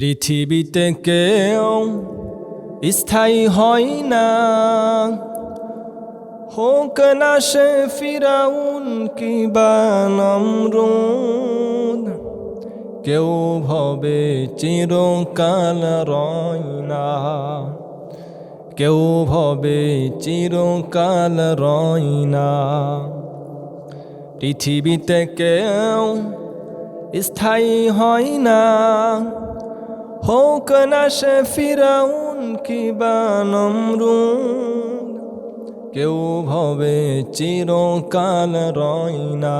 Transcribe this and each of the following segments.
পৃথিবীতে কেউ স্থায়ী হয় না। হোক না সে ফিরাউন নমরুদ, কেউ ভবে চিরকাল রয় না। কেউ ভবে চিরকাল রয় না। পৃথিবীতে কেউ স্থায়ী হয় না। হোক না সে ফিরাউন কিবা নমরুদ। কেউ ভবে চিরকাল রয় না।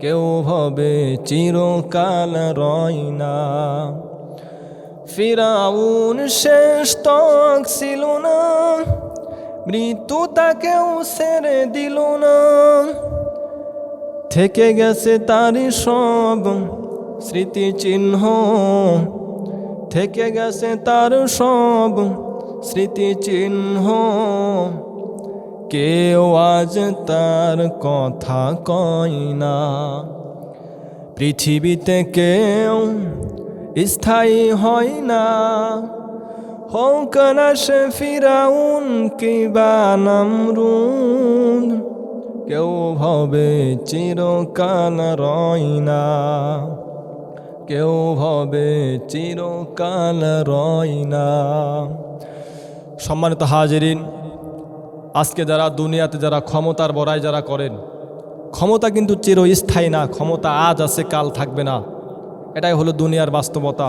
কেউ ভবে চিরকাল রয় না। ফিরাউন শেষ তক ছিল না। মৃত্যু তাকেও সেরে দিল না। থেকে গেছে তারই সব স্মৃতিচিহ্ন। থেকে গেছে তার সব স্মৃতিচিহ্ন। কেউ আজ তার কথা কয় না। পৃথিবীতে কেউ স্থায়ী হয় না। হোক না সে ফিরাউন কিবা নামরুন কেউ ভবে চিরকাল রয় না। কেউ ভবে চিরকাল রয় না। সম্মানিত হাজিরিন, আজকে যারা দুনিয়াতে যারা ক্ষমতার বড়াই যারা করেন, ক্ষমতা কিন্তু চিরস্থায়ী না, ক্ষমতা আজ আছে, কাল থাকবে না। এটাই হলো দুনিয়ার বাস্তবতা।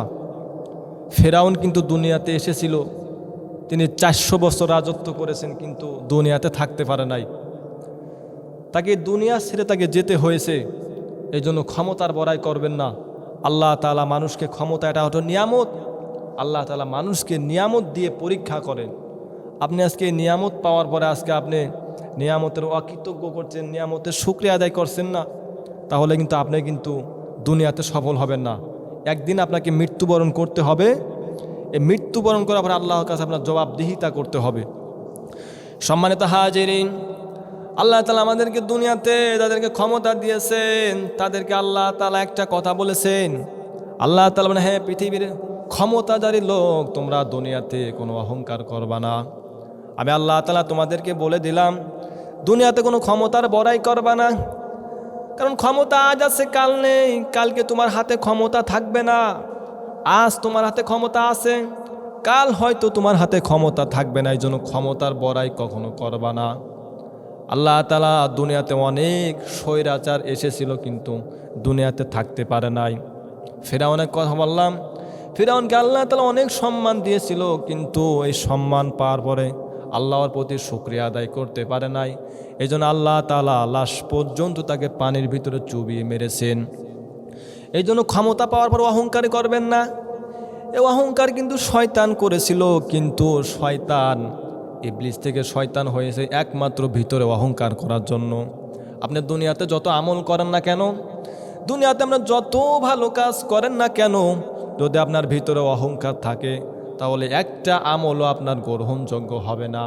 ফেরাউন কিন্তু দুনিয়াতে এসেছিল, তিনি চারশো বছর রাজত্ব করেছেন, কিন্তু দুনিয়াতে থাকতে পারে নাই। তাকে দুনিয়া ছেড়ে তাকে যেতে হয়েছে এই জন্য ক্ষমতার বড়াই করবেন না। আল্লাহ তালা মানুষকে ক্ষমতা, এটা হতো নিয়ামত। আল্লাহ তালা মানুষকে নিয়ামত দিয়ে পরীক্ষা করেন। আপনি আজকে নিয়ামত পাওয়ার পরে আজকে আপনি নিয়ামতের অকৃতজ্ঞ করছেন, নিয়ামতের শুক্রিয়া আদায় করছেন না, তাহলে কিন্তু আপনি কিন্তু দুনিয়াতে সফল হবেন না। একদিন আপনাকে মৃত্যুবরণ করতে হবে। এই মৃত্যুবরণ করার পরে আল্লাহর কাছে আপনার জবাবদিহিতা করতে হবে। সম্মানিত হাজিরিন আল্লাহ তালা আমাদেরকে দুনিয়াতে যাদেরকে ক্ষমতা দিয়েছেন, তাদেরকে আল্লাহ তালা একটা কথা বলেছেন। আল্লাহ তালা মানে হ্যাঁ পৃথিবীর ক্ষমতাধারী লোক, তোমরা দুনিয়াতে কোনো অহংকার করবা না। আমি আল্লাহ তালা তোমাদেরকে বলে দিলাম, দুনিয়াতে কোনো ক্ষমতার বড়াই করবা না। কারণ ক্ষমতা আজ আছে, কাল নেই। কালকে তোমার হাতে ক্ষমতা থাকবে না। আজ তোমার হাতে ক্ষমতা আছে। কাল হয়তো তোমার হাতে ক্ষমতা থাকবে না। এই জন্য ক্ষমতার বড়াই কখনো করবা না। আল্লাহ তালা দুনিয়াতে অনেক স্বৈরাচার এসেছিল কিন্তু দুনিয়াতে থাকতে পারে নাই। ফেরা অনেক কথা বললাম, ফেরাউনকে আল্লাহ তালা অনেক সম্মান দিয়েছিল কিন্তু এই সম্মান পাওয়ার পরে আল্লাহর প্রতি শুক্রিয়া আদায় করতে পারে নাই। এই জন্য আল্লাহ তালা লাশ পর্যন্ত তাকে পানির ভিতরে চুবিয়ে মেরেছেন। এই জন্য ক্ষমতা পাওয়ার পর অহংকার করবেন না। এ অহংকার কিন্তু শয়তান করেছিল কিন্তু শয়তান ইবলিস থেকে শয়তান হয়েছে একমাত্র ভিতরে অহংকার করার জন্য। আপনি দুনিয়াতে যত আমল করেন না কেন, দুনিয়াতে আপনার যত ভালো কাজ করেন না কেন, যদি আপনার ভিতরে অহংকার থাকে, তাহলে একটা আমলও আপনার গ্রহণযোগ্য হবে না।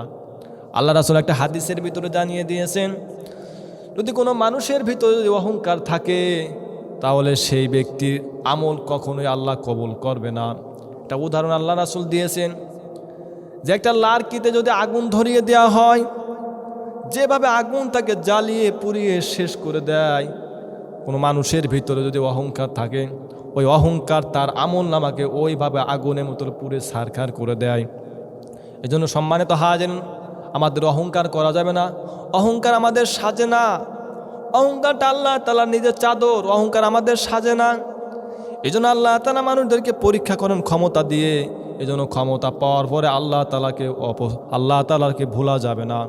আল্লাহ রাসুল একটা হাদিসের ভিতরে জানিয়ে দিয়েছেন, যদি কোনো মানুষের ভিতরে যদি অহংকার থাকে, তাহলে সেই ব্যক্তির আমল কখনোই আল্লাহ কবুল করবে না। একটা উদাহরণ আল্লাহ রাসুল দিয়েছেন যে একটা লার্কিতে যদি আগুন ধরিয়ে দেওয়া হয়, যেভাবে আগুন তাকে জ্বালিয়ে পুড়িয়ে শেষ করে দেয়, কোনো মানুষের ভিতরে যদি অহংকার থাকে, ওই অহংকার তার আমল নামাকে ওইভাবে আগুনের মতো পুড়ে সারখার করে দেয়। এই জন্য সম্মানিত হাজেন আমাদের অহংকার করা যাবে না। অহংকার আমাদের সাজে না। অহংকারটা আল্লাহ তালা নিজের চাদর, অহংকার আমাদের সাজে না। এই জন্য আল্লাহ তালা মানুষদেরকে পরীক্ষা করেন ক্ষমতা দিয়ে এই জন্য ক্ষমতা পাওয়ার পরে আল্লাহ তালাকে অপ, আল্লাহ তালাকে ভোলা যাবে না।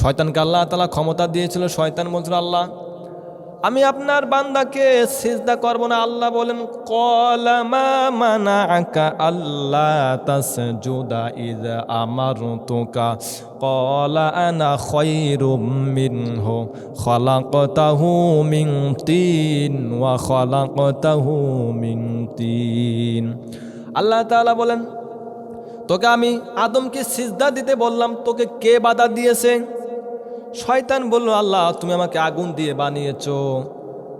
শয়তানকে আল্লাহ তালা ক্ষমতা দিয়েছিল, শয়তান বলছিল, আল্লাহ, আমি আপনার বান্দাকে সিজদা করব না। আল্লাহ বলেন আল্লাহ ইদ আমার তোকা কলা মিন তিন। আল্লাহ তাআলা বলেন, তোকে আমি আদমকে সিজদা দিতে বললাম, তোকে কে বাধা দিয়েছে? শয়তান বলল, আল্লাহ, তুমি আমাকে আগুন দিয়ে বানিয়েছ।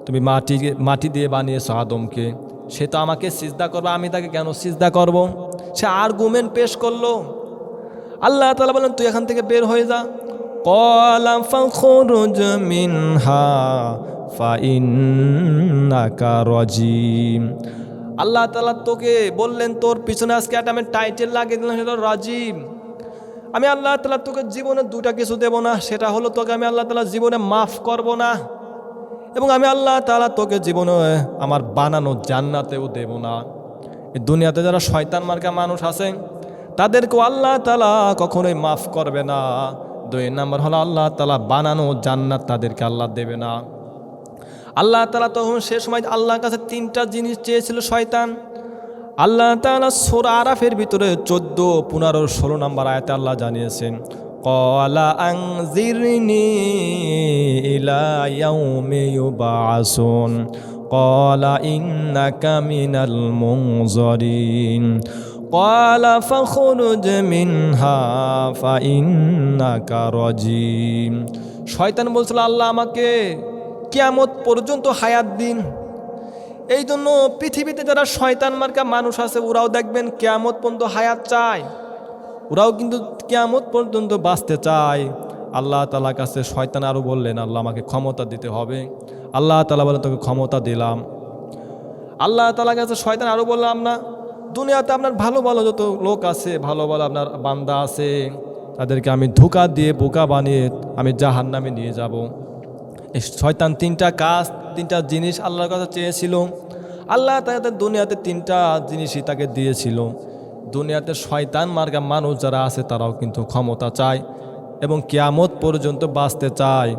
তুমি মাটি মাটি দিয়ে বানিয়েছো আদমকে। সে তো আমাকে সিজদা করবে, আমি তাকে কেন সিজদা করব? সে আর্গুমেন্ট পেশ করল। আল্লাহ তালা বলেন, তুই এখান থেকে বের হয়ে যা। কলা আল্লাহ তালা তোকে বললেন, তোর পিছনে আজকে একটা আমি টাইটেল লাগিয়ে দিলাম, সেটা রাজিম। আমি আল্লাহ তালা তোকে জীবনে দুটা কিছু দেব না, সেটা হলো তোকে আমি আল্লাহ তালা জীবনে মাফ করব না, এবং আমি আল্লাহ তালা তোকে জীবনে আমার বানানো জান্নাতেও দেব না। এই দুনিয়াতে যারা শয়তান মার্কা মানুষ আছে, তাদেরকেও আল্লাহ তালা কখনোই মাফ করবে না। দুই নম্বর হলো আল্লাহ তালা বানানো জান্নাত তাদেরকে আল্লাহ দেবে না। আল্লাহ তালা তখন সে সময় আল্লাহর কাছে তিনটা জিনিস চেয়েছিল শয়তান আল্লাহ তালা সোর আরাফের ভিতরে চোদ্দ পনেরো ষোলো নম্বর আয়তে আল্লাহ জানিয়েছেন কলা আংজিরনি ইলা ইয়াউমি ইউবাসুন কলা ইন্নাকা মিনাল মুনজারিন قال فخرج منها فإنك رجيم শয়তান বলছিল আল্লাহ আমাকে কিয়ামত পর্যন্ত হায়াত দিন। এই জন্য পৃথিবীতে যারা শয়তান মার্কা মানুষ আছে, ওরাও দেখবেন কেয়ামত পর্যন্ত হায়াত চায়। ওরাও কিন্তু কেয়ামত পর্যন্ত বাঁচতে চায়। আল্লাহ তালার কাছে শয়তান আরও বললেন, আল্লাহ আমাকে ক্ষমতা দিতে হবে। আল্লাহ তালা বলে তোকে ক্ষমতা দিলাম। আল্লাহ তালার কাছে শয়তান আরও বললাম না দুনিয়াতে আপনার ভালো ভালো যত লোক আছে, ভালো ভালো আপনার বান্দা আছে, তাদেরকে আমি ধোকা দিয়ে বোকা বানিয়ে আমি জাহান নামে নিয়ে যাব। শয়তান তিনটা কাজ, তিনটা জিনিস আল্লাহর কাছে চেয়েছিল। আল্লাহ তাদের দুনিয়াতে তিনটা জিনিসই তাকে দিয়েছিল। দুনিয়াতে শয়তান মার্গা মানুষ যারা আছে তারাও কিন্তু ক্ষমতা চায় এবং কিয়ামত পর্যন্ত বাঁচতে চায়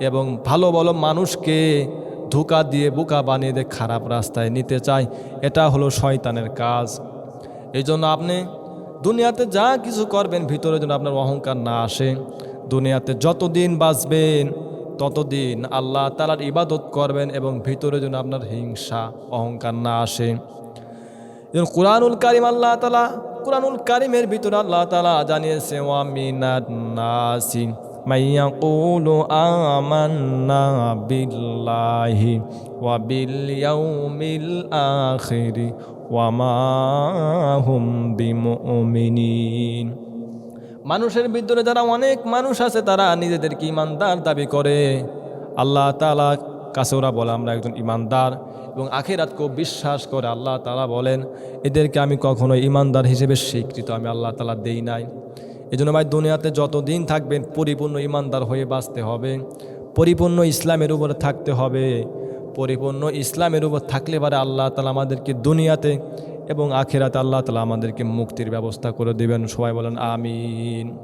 এবং ভালো ভালো মানুষকে ধোকা দিয়ে বোকা বানিয়ে দিয়ে খারাপ রাস্তায় নিতে চায়। এটা হলো শয়তানের কাজ। এই জন্য আপনি দুনিয়াতে যা কিছু করবেন, ভিতরে যেন আপনার অহংকার না আসে। দুনিয়াতে যতদিন বাঁচবেন ততদিন আল্লাহ তালার ইবাদত করবেন এবং ভিতরে যেন আপনার হিংসা, অহংকার না আসে। যেন কোরআনুল কারিম আল্লাহ তালা কোরআনুল কারিমের ভিতরে আল্লাহ তালা জানিয়েছে ওয়ামিনাত নাসি মাইয়াকুলু আমান্না বিল্লাহি ওয়া হুম বিমুমিনিন। মানুষের ভিতরে যারা অনেক মানুষ আছে, তারা নিজেদেরকে ইমানদার দাবি করে। আল্লাহ তালা কাছে ওরা বলে, আমরা একজন ইমানদার। এবং আখেরাতকেও বিশ্বাস করে, আল্লাহ তালা বলেন, এদেরকে আমি কখনো ইমানদার হিসেবে স্বীকৃত আমি আল্লাহ তালা দেই নাই। এই জন্য ভাই, দুনিয়াতে যতদিন থাকবেন, পরিপূর্ণ ইমানদার হয়ে বাঁচতে হবে। পরিপূর্ণ ইসলামের উপরে থাকতে হবে। পরিপূর্ণ ইসলামের উপর থাকলে পারে আল্লাহ তালা আমাদেরকে দুনিয়াতে এবং আখেরাতে আল্লাহ তালা আমাদেরকে মুক্তির ব্যবস্থা করে দেবেন। সবাই বলেন আমিন।